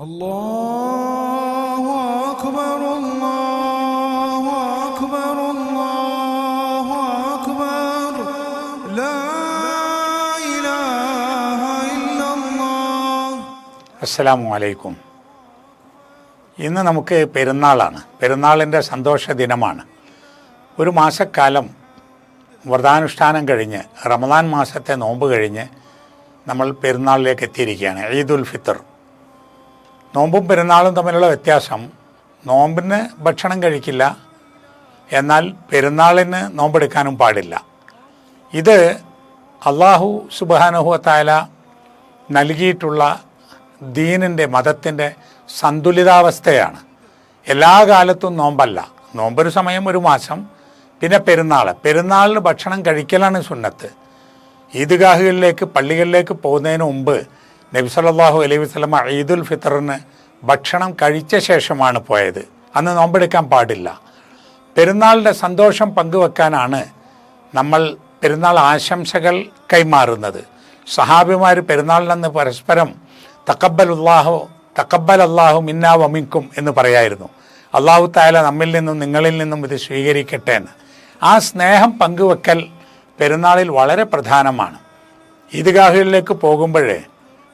الله أكبر الله أكبر الله أكبر لا إله إلا الله അസ്സലാമു അലൈക്കും ഇന്ന് നമുക്ക് പെരുന്നാളാണ് പെരുന്നാളിൻ്റെ സന്തോഷ ദിനമാണ് ഒരു മാസക്കാലം വ്രതാനുഷ്ഠാനം കഴിഞ്ഞ് റമദാൻ മാസത്തെ നോമ്പ് കഴിഞ്ഞ് നമ്മൾ പെരുന്നാളിലേക്ക് എത്തിയിരിക്കുകയാണ് ഈദുൽ ഫിത്തർ നോമ്പും പെരുന്നാളും തമ്മിലുള്ള വ്യത്യാസം. നോമ്പിന് ഭക്ഷണം കഴിക്കില്ല. എന്നാൽ പെരുന്നാളിന് നോമ്പെടുക്കാനും പാടില്ല. ഇത് അള്ളാഹു സുബാനുഹുവത്തായ നൽകിയിട്ടുള്ള ദീനിന്റെ മതത്തിന്റെ സന്തുലിതാവസ്ഥയാണ്. എല്ലാ കാലത്തും നോമ്പല്ല. നോമ്പൊരു സമയം ഒരു മാസം പിന്നെ പെരുന്നാൾ പെരുന്നാളിന് ഭക്ഷണം കഴിക്കലാണ് സുന്നത്ത്. ഈദ്ഗാഹുകളിലേക്ക് പള്ളികളിലേക്ക് പോകുന്നതിന് മുമ്പ് നബി സല്ലല്ലാഹു അലൈഹി വസ്ലമ ഈദുൽ ഫിത്തറിന് ഭക്ഷണം കഴിച്ച ശേഷമാണ് പോയത്. അന്ന് നോമ്പെടുക്കാൻ പാടില്ല. പെരുന്നാളിന്റെ സന്തോഷം പങ്കുവെക്കാനാണ് നമ്മൾ പെരുന്നാൾ ആശംസകൾ കൈമാറുന്നത്. സഹാബിമാർ പെരുന്നാളിനന്ന് പരസ്പരം തക്കബലുല്ലാഹു തക്കബൽ അള്ളാഹു മിന്നാ വമിക്കും എന്ന് പറയായിരുന്നു. അള്ളാഹു താല നമ്മിൽ നിന്നും നിങ്ങളിൽ നിന്നും ഇത് സ്വീകരിക്കട്ടെ എന്ന്. ആ സ്നേഹം പങ്കുവെക്കൽ പെരുന്നാളിൽ വളരെ പ്രധാനമാണ്. ഈദ്ഗാഹുകളിലേക്ക് പോകുമ്പോഴേ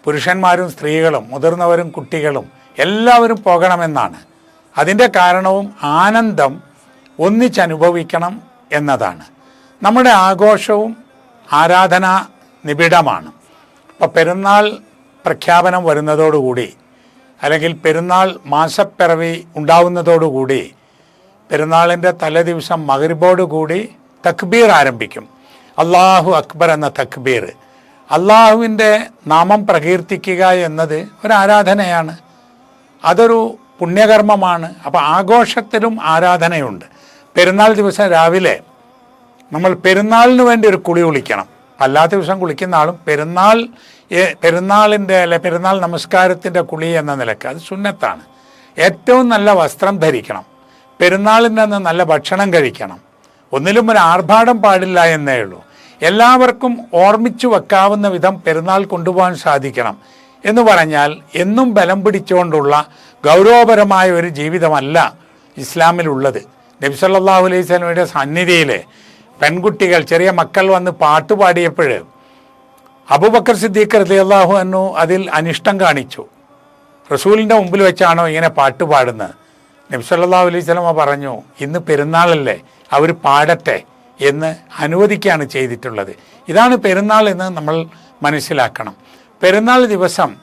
പുരുഷന്മാരും സ്ത്രീകളും മുതിർന്നവരും കുട്ടികളും എല്ലാവരും പോകണമെന്നാണ്. അതിന്റെ കാരണവും ആനന്ദം ഒന്നിച്ചനുഭവിക്കണം എന്നതാണ്. നമ്മുടെ ആഘോഷവും ആരാധന നിബിഡമാണ്. അപ്പോൾ പെരുന്നാൾ പ്രഖ്യാപനം വരുന്നതോടുകൂടി അല്ലെങ്കിൽ പെരുന്നാൾ മാസപ്പിറവി ഉണ്ടാവുന്നതോടുകൂടി പെരുന്നാളിന്റെ തലേദിവസം മകരിബോടുകൂടി തക്ബീർ ആരംഭിക്കും. അള്ളാഹു അക്ബർ എന്ന തക്ബീർ. അള്ളാഹുവിന്റെ നാമം പ്രകീർത്തിക്കുക എന്നത് ഒരു ആരാധനയാണ് അതൊരു പുണ്യകർമ്മമാണ്. അപ്പോൾ ആഘോഷത്തിലും ആരാധനയുണ്ട്. പെരുന്നാൾ ദിവസം രാവിലെ നമ്മൾ പെരുന്നാളിന് വേണ്ടി ഒരു കുളി കുളിക്കണം. അല്ലാത്ത ദിവസം കുളിക്കുന്ന ആളും പെരുന്നാൾ പെരുന്നാളിന്റെ അല്ലെ പെരുന്നാൾ നമസ്കാരത്തിന്റെ കുളി എന്ന നിലയ്ക്ക് അത് സുന്നത്താണ്. ഏറ്റവും നല്ല വസ്ത്രം ധരിക്കണം. പെരുന്നാളിന്റെ നല്ല ഭക്ഷണം കഴിക്കണം. ഒന്നിലും ഒരു ആർഭാടം പാടില്ല എന്നേ ഉള്ളൂ. എല്ലാവർക്കും ഓർമ്മിച്ചു വെക്കാവുന്ന വിധം പെരുന്നാൾ കൊണ്ടുപോകാൻ സാധിക്കണം എന്ന് പറഞ്ഞാൽ എന്നും ബലം പിടിച്ചുകൊണ്ടുള്ള ഗൗരവപരമായ ഒരു ജീവിതമല്ല ഇസ്ലാമിലുള്ളത്. നബിസല്ലാഹു അലൈഹി സ്വലമിയുടെ സന്നിധിയിൽ പെൺകുട്ടികൾ ചെറിയ മക്കൾ വന്ന് പാട്ട് പാടിയപ്പോൾ അബൂബക്കർ സിദ്ദീഖ് റളിയല്ലാഹു അന്നു അതിൽ അനിഷ്ടം കാണിച്ചു. റസൂലിന്റെ മുമ്പിൽ വെച്ചാണോ ഇങ്ങനെ പാട്ട് പാടുന്നത്? നബ്സല്ലാഹു അലൈഹി സ്വലമ പറഞ്ഞു ഇന്ന് പെരുന്നാളല്ലേ അവർ പാടട്ടെ. എന്ന് അനുവദിക്കുകയാണ് ചെയ്തിട്ടുള്ളത്. ഇതാണ് പെരുന്നാൾ എന്ന് നമ്മൾ മനസ്സിലാക്കണം. പെരുന്നാൾ ദിവസം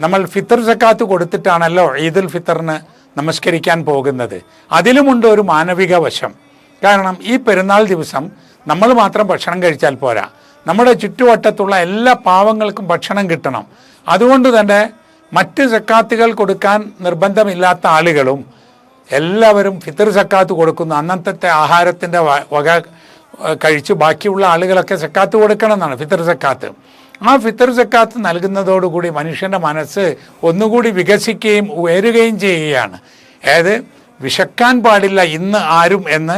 നമ്മൾ ഫിത്തർ സക്കാത്ത് കൊടുത്തിട്ടാണല്ലോ ഈദുൽ ഫിത്തറിന് നമസ്കരിക്കാൻ പോകുന്നത്. അതിലുമുണ്ട് ഒരു മാനവിക വശം. കാരണം ഈ പെരുന്നാൾ ദിവസം നമ്മൾ മാത്രം ഭക്ഷണം കഴിച്ചാൽ പോരാ. നമ്മുടെ ചുറ്റുവട്ടത്തുള്ള എല്ലാ പാവങ്ങൾക്കും ഭക്ഷണം കിട്ടണം. അതുകൊണ്ട് തന്നെ മറ്റ് സക്കാത്തുകൾ കൊടുക്കാൻ നിർബന്ധമില്ലാത്ത ആളുകളും എല്ലാവരും ഫിത്തർ സക്കാത്ത് കൊടുക്കുന്നു. അന്നത്തെ ആഹാരത്തിന്റെ വക കഴിച്ച് ബാക്കിയുള്ള ആളുകളൊക്കെ സക്കാത്ത് കൊടുക്കണം എന്നാണ് ഫിത്തർ സക്കാത്ത്. ആ ഫിത്തർ സക്കാത്ത് നൽകുന്നതോടുകൂടി മനുഷ്യന്റെ മനസ്സ് ഒന്നുകൂടി വികസിക്കുകയും ഉയരുകയും ചെയ്യുകയാണ്. അതായത് വിശക്കാൻ പാടില്ല ഇന്ന് ആരും എന്ന്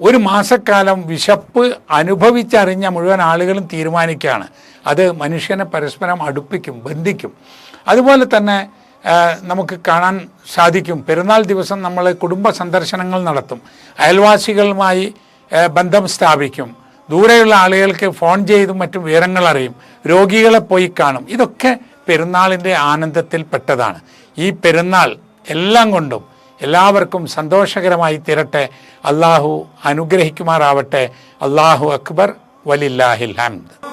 ഒരു മാസക്കാലം വിശപ്പ് അനുഭവിച്ചറിഞ്ഞ മുഴുവൻ ആളുകളും തീരുമാനിക്കുകയാണ്. അത് മനുഷ്യനെ പരസ്പരം അടുപ്പിക്കും ബന്ധിക്കും. അതുപോലെ തന്നെ നമുക്ക് കാണാൻ സാധിക്കും പെരുന്നാൾ ദിവസം നമ്മൾ കുടുംബ സന്ദർശനങ്ങൾ നടത്തും. അയൽവാസികളുമായി ബന്ധം സ്ഥാപിക്കും. ദൂരെയുള്ള ആളുകൾക്ക് ഫോൺ ചെയ്തും മറ്റും വിവരങ്ങൾ അറിയും. രോഗികളെ പോയി കാണും. ഇതൊക്കെ പെരുന്നാളിന്റെ ആനന്ദത്തിൽ പെട്ടതാണ്. ഈ പെരുന്നാൾ എല്ലാം കൊണ്ടും എല്ലാവർക്കും സന്തോഷകരമായി തീരട്ടെ. അള്ളാഹു അനുഗ്രഹിക്കുമാറാവട്ടെ. അള്ളാഹു അക്ബർ വലില്ലാഹിൽ ഹംദ്.